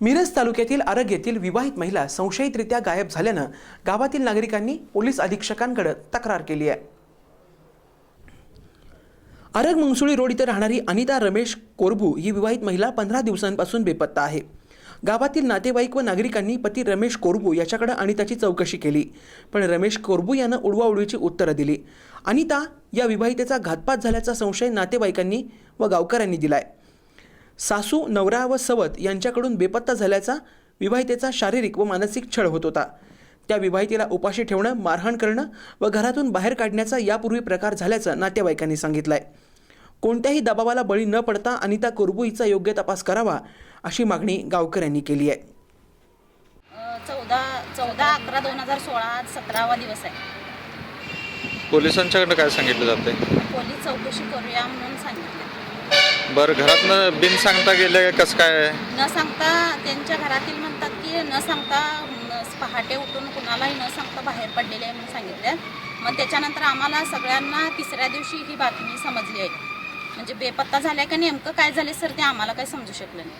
मिरज तालुक्यातील आरग येथील विवाहित महिला संशयितरित्या गायब झाल्यानं गावातील नागरिकांनी पोलीस अधीक्षकांकडे तक्रार केली आहे. आरग मंगसुळी रोड इथं राहणारी अनिता रमेश कोरबू ही विवाहित महिला पंधरा दिवसांपासून बेपत्ता आहे. गावातील नातेवाईक व नागरिकांनी पती रमेश कोरबू याच्याकडे अनिताची चौकशी केली. पण रमेश कोरबू यानं उडवाउडवीची उत्तरं दिली. अनिता या विवाहितेचा घातपात झाल्याचा संशय नातेवाईकांनी व गावकऱ्यांनी दिलाय. सासू नवरा व सवत यांच्याकडून बेपत्ता झाल्याचा विवाहितेचा शारीरिक व मानसिक छळ होत होता. त्या विवाहितेला उपाशी ठेवणं मारहाण करणं व घरातून बाहेर काढण्याचा यापूर्वी प्रकार झाल्याचं नातेवाईकांनी सांगितलंय. कोणत्याही दबावाला बळी न पडता अनिता कुरबू हिचा योग्य तपास करावा अशी मागणी गावकऱ्यांनी केली आहे. चौदा चौदा अकरा दोन हजार सोळा आज सतरावा दिवस आहे. पोलिसांच्याकडनं काय सांगितलं जाते पोलीस चौकशी करूया म्हणून सांगितलं बरं घरातनं बिन सांगता गेले कसं काय? न सांगता त्यांच्या घरातील म्हणतात की न सांगता न- पहाटे उठून कुणालाही न सांगता बाहेर पडलेले आहे म्हणून सांगितलं. मग त्याच्यानंतर आम्हाला सगळ्यांना तिसऱ्या दिवशी ही बातमी समजली आहे. म्हणजे बेपत्ता झाल्या का नेमकं काय झाले सर ते आम्हाला काही समजू शकलं नाही.